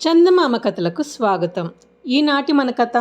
చందమామ కథలకు స్వాగతం. ఈనాటి మన కథ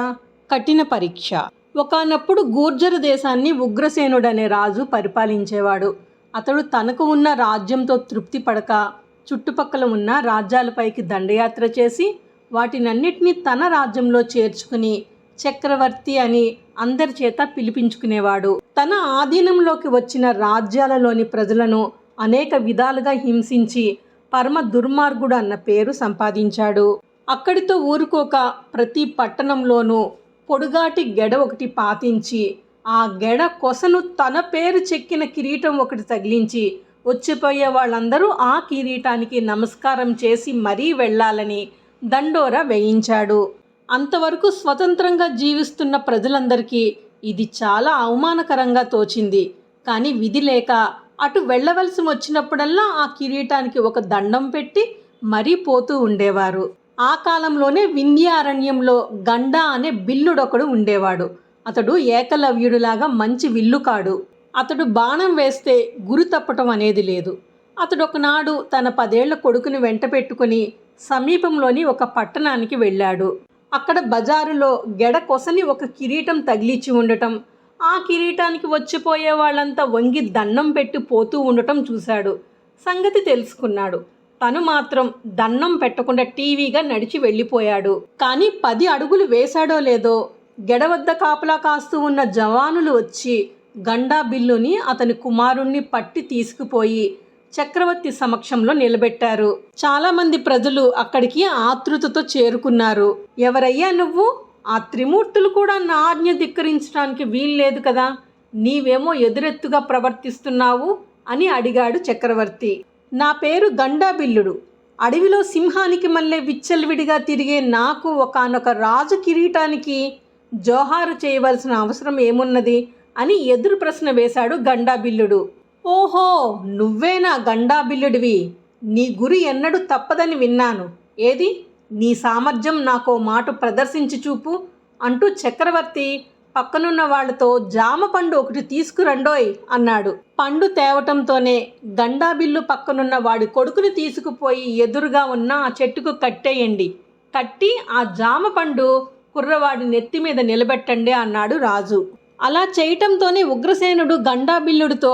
కఠిన పరీక్ష. ఒకనప్పుడు గూర్జర దేశాన్ని ఉగ్రసేనుడనే రాజు పరిపాలించేవాడు. అతడు తనకు ఉన్న రాజ్యంతో తృప్తి పడక చుట్టుపక్కల ఉన్న రాజ్యాలపైకి దండయాత్ర చేసి వాటినన్నిటినీ తన రాజ్యంలో చేర్చుకుని చక్రవర్తి అని అందరి చేత పిలిపించుకునేవాడు. తన ఆధీనంలోకి వచ్చిన రాజ్యాలలోని ప్రజలను అనేక విధాలుగా హింసించి పరమ దుర్మార్గుడు అన్న పేరు సంపాదించాడు. అక్కడితో ఊరుకోక ప్రతి పట్టణంలోనూ పొడుగాటి గెడ ఒకటి పాతించి ఆ గెడ కొసను తన పేరు చెక్కిన కిరీటం ఒకటి తగిలించి వచ్చిపోయే వాళ్ళందరూ ఆ కిరీటానికి నమస్కారం చేసి మరీ వెళ్ళాలని దండోర వేయించాడు. అంతవరకు స్వతంత్రంగా జీవిస్తున్న ప్రజలందరికీ ఇది చాలా అవమానకరంగా తోచింది. కానీ విధి లేక అటు వెళ్ళవలసి వచ్చినప్పుడల్లా ఆ కిరీటానికి ఒక దండం పెట్టి మరీ పోతూ ఉండేవారు. ఆ కాలంలోనే వింధ్యారణ్యంలో గండ అనే బిల్లుడొకడు ఉండేవాడు. అతడు ఏకలవ్యుడిలాగా మంచి విల్లుకాడు అతడు బాణం వేస్తే గురి తప్పటం అనేది లేదు. అతడు ఒకనాడు తన పదేళ్ళ కొడుకుని వెంట పెట్టుకుని సమీపంలోని ఒక పట్టణానికి వెళ్ళాడు. అక్కడ బజారులో గెడ కొసని ఒక కిరీటం తగిలించి ఉండటం ఆ కిరీటానికి వచ్చిపోయే వాళ్ళంతా వంగి దండం పెట్టి పోతూ ఉండటం చూశాడు. సంగతి తెలుసుకున్నాడు. తను మాత్రం దండం పెట్టకుండా టీవీగా నడిచి వెళ్ళిపోయాడు. కానీ పది అడుగులు వేశాడో లేదో గెడ వద్ద కాపలా కాస్తూ ఉన్న జవానులు వచ్చి గండా బిల్లుని అతని కుమారుణ్ణి పట్టి తీసుకుపోయి చక్రవర్తి సమక్షంలో నిలబెట్టారు. చాలామంది ప్రజలు అక్కడికి ఆతృతతో చేరుకున్నారు. ఎవరయ్యా నువ్వు? ఆ త్రిమూర్తులు కూడా నా ఆజ్ఞ ధిక్కరించడానికి వీల్లేదు కదా. నీవేమో ఎదురెత్తుగా ప్రవర్తిస్తున్నావు అని అడిగాడు చక్రవర్తి. నా పేరు గండాబిల్లుడు అడవిలో సింహానికి మళ్ళీ విచ్చలవిడిగా తిరిగే నాకు ఒకనొక రాజు కిరీటానికి జోహారు చేయవలసిన అవసరం ఏమున్నది? అని ఎదురు ప్రశ్న వేశాడు గండాబిల్లుడు ఓహో నువ్వేనా గండాబిల్లుడివి నీ గురి ఎన్నడూ తప్పదని విన్నాను. ఏది? నీ సామర్థ్యం నాకో మాట ప్రదర్శించి చూపు అంటూ చక్రవర్తి పక్కనున్న వాళ్ళతో జామ పండు ఒకటి తీసుకురండోయ్ అన్నాడు. పండు తేవటంతోనే గండాబిల్లు పక్కనున్న వాడి కొడుకుని తీసుకుపోయి ఎదురుగా ఉన్న ఆ చెట్టుకు కట్టేయండి. కట్టి ఆ జామ పండు కుర్రవాడి నెత్తి మీద నిలబెట్టండి అన్నాడు రాజు. అలా చేయటంతోనే ఉగ్రసేనుడు గండాబిల్లుడితో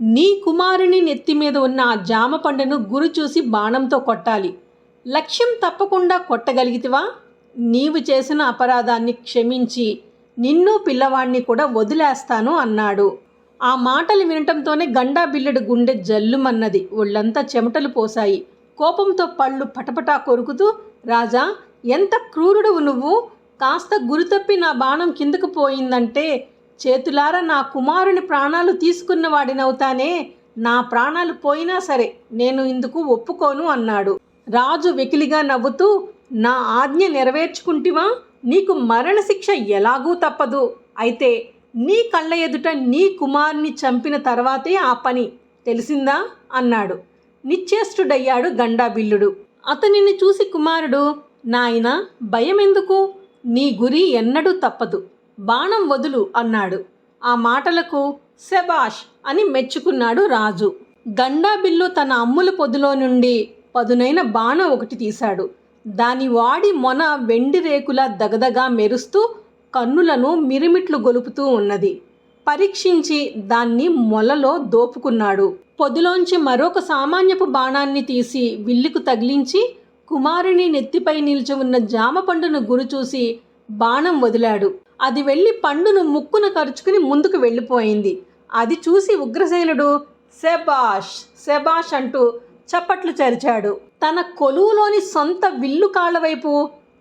నీ కుమారుని నెత్తి మీద ఉన్న ఆ జామ పండును గురి చూసి బాణంతో కొట్టాలి. లక్ష్యం తప్పకుండా కొట్టగలిగితివా? నీవు చేసిన అపరాధాన్ని క్షమించి నిన్ను పిల్లవాణ్ణి కూడా వదిలేస్తాను అన్నాడు. ఆ మాటలు వినటంతోనే గండా బిల్లుడు గుండె జల్లుమన్నది. ఒళ్ళంతా చెమటలు పోశాయి. కోపంతో పళ్ళు పటపటా కొరుకుతూ రాజా ఎంత క్రూరుడువు నువ్వు? కాస్త గురితప్పి నా బాణం కిందకు పోయిందంటే చేతులారా నా కుమారుని ప్రాణాలు తీసుకున్న వాడినవుతానే నా ప్రాణాలు పోయినా సరే నేను ఇందుకు ఒప్పుకోను అన్నాడు. రాజు వెకిలిగా నవ్వుతూ నా ఆజ్ఞ నెరవేర్చుకుంటివా? నీకు మరణశిక్ష ఎలాగూ తప్పదు. అయితే నీ కళ్ళ ఎదుట నీ కుమారుని చంపిన తర్వాతే ఆ పని. తెలిసిందా? అన్నాడు. నిశ్చేష్టుడయ్యాడు గండాబిల్లుడు. అతనిని చూసి కుమారుడు నాయన భయం ఎందుకు నీ గురి ఎన్నడూ తప్పదు. బాణం వదులు అన్నాడు. ఆ మాటలకు శబాష్ అని మెచ్చుకున్నాడు రాజు. గండాబిల్లు తన అమ్ముల పొదులో నుండి పదునైన బాణం ఒకటి తీశాడు. దాని వాడి మొన వెండి రేకుల దగదగా మెరుస్తూ కన్నులను మిరిమిట్లు గొలుపుతూ ఉన్నది. పరీక్షించి దాన్ని మొలలో దోపుకున్నాడు. పొదిలోంచి మరొక సామాన్యపు బాణాన్ని తీసి విల్లుకు తగిలించి కుమారుని నెత్తిపై నిలిచి ఉన్న జామ పండును గురిచూసి బాణం వదిలాడు. అది వెళ్ళి పండును ముక్కున కరుచుకుని ముందుకు వెళ్ళిపోయింది. అది చూసి ఉగ్రసేనుడు సెబాష్ సెబాష్ అంటూ చప్పట్లు చరిచాడు. తన కొలువులోని సొంత విల్లు కాళ్ళ వైపు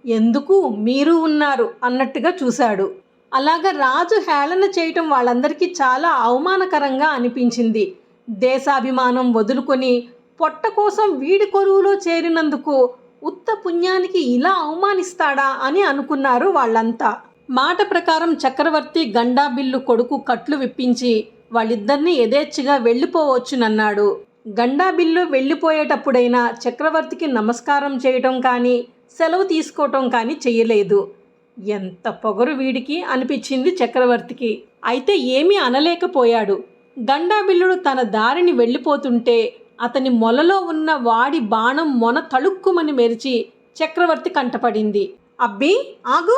ఎందుకు మీరు ఉన్నారు అన్నట్టుగా చూశాడు. అలాగా రాజు హేళన చేయటం వాళ్ళందరికీ చాలా అవమానకరంగా అనిపించింది. దేశాభిమానం వదులుకొని పొట్ట కోసం వీడి కొలువులో చేరినందుకు ఉత్త పుణ్యానికి ఇలా అవమానిస్తాడా అని అనుకున్నారు వాళ్ళంతా. మాట ప్రకారం చక్రవర్తి గండాబిల్లు కొడుకు కట్లు విప్పించి వాళ్ళిద్దరినీ యథేచ్ఛగా వెళ్ళిపోవచ్చునన్నాడు. గండాబిల్లు వెళ్ళిపోయేటప్పుడైనా చక్రవర్తికి నమస్కారం చేయటం కానీ సెలవు తీసుకోవటం కానీ చేయలేదు ఎంత పొగరు వీడికి అనిపించింది చక్రవర్తికి. అయితే ఏమీ అనలేకపోయాడు. గండాబిల్లుడు తన దారిని వెళ్ళిపోతుంటే అతని మొలలో ఉన్న వాడి బాణం మొన తళుక్కుమని మెరిచి చక్రవర్తి కంటపడింది. అబ్బి ఆగు!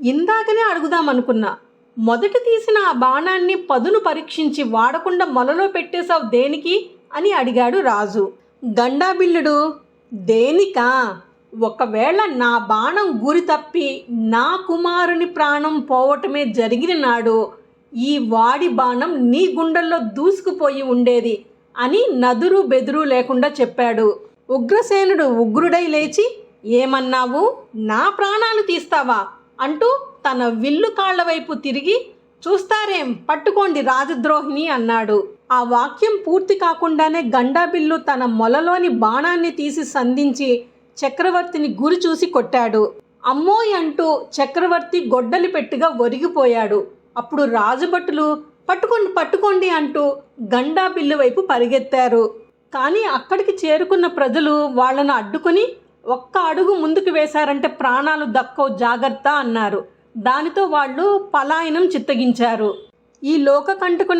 ఇందాకనే అడుగుదామనుకున్నా. మొదట తీసిన ఆ బాణాన్ని పదును పరీక్షించి వాడకుండా మొలలో పెట్టేశావు దేనికి? అని అడిగాడు రాజు. దండాబిల్లుడు దేనికా? ఒకవేళ నా బాణం గురి తప్పి నా కుమారుని ప్రాణం పోవటమే జరిగిన నాడు ఈ వాడి బాణం నీ గుండెల్లో దూసుకుపోయి ఉండేది అని నదురు బెదురు లేకుండా చెప్పాడు. ఉగ్రసేనుడు ఉగ్రుడై లేచి ఏమన్నావు? నా ప్రాణాలు తీస్తావా? అంటూ తన విల్లు కాళ్ళ వైపు తిరిగి చూస్తారేం? పట్టుకోండి రాజద్రోహిణి అన్నాడు. ఆ వాక్యం పూర్తి కాకుండానే గండాబిల్లు తన మొలలోని బాణాన్ని తీసి సంధించి చక్రవర్తిని గురి చూసి కొట్టాడు. అమ్మోయ్ అంటూ చక్రవర్తి గొడ్డలి పెట్టుగా ఒరిగిపోయాడు. అప్పుడు రాజభటులు పట్టుకోండి పట్టుకోండి అంటూ గండాబిల్లు వైపు పరిగెత్తారు. కానీ అక్కడికి చేరుకున్న ప్రజలు వాళ్ళను అడ్డుకొని ఒక్క అడుగు ముందుకు వేశారంటే ప్రాణాలు దక్కవు జాగ్రత్త అన్నారు. దానితో వాళ్ళు పలాయనం చిత్తగించారు. ఈ లోక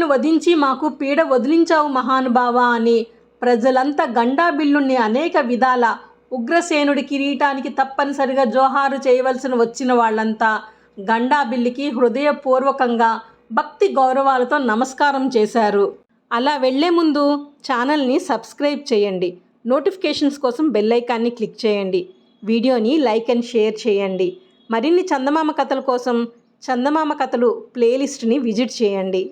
వధించి మాకు పీడ వదిలించావు మహానుభావ అని ప్రజలంతా గండా అనేక విధాల ఉగ్రసేనుడి కిరీటానికి తప్పనిసరిగా జోహారు చేయవలసిన వచ్చిన వాళ్ళంతా గండా బిల్లుకి హృదయపూర్వకంగా భక్తి గౌరవాలతో నమస్కారం చేశారు. అలా వెళ్ళే ముందు ఛానల్ని సబ్స్క్రైబ్ చేయండి. నోటిఫికేషన్స్ కోసం బెల్ ఐకాన్ని క్లిక్ చేయండి. వీడియోని లైక్ అండ్ షేర్ చేయండి. మరిన్ని చందమామ కథల కోసం చందమామ కథలు ప్లేలిస్ట్ని విజిట్ చేయండి.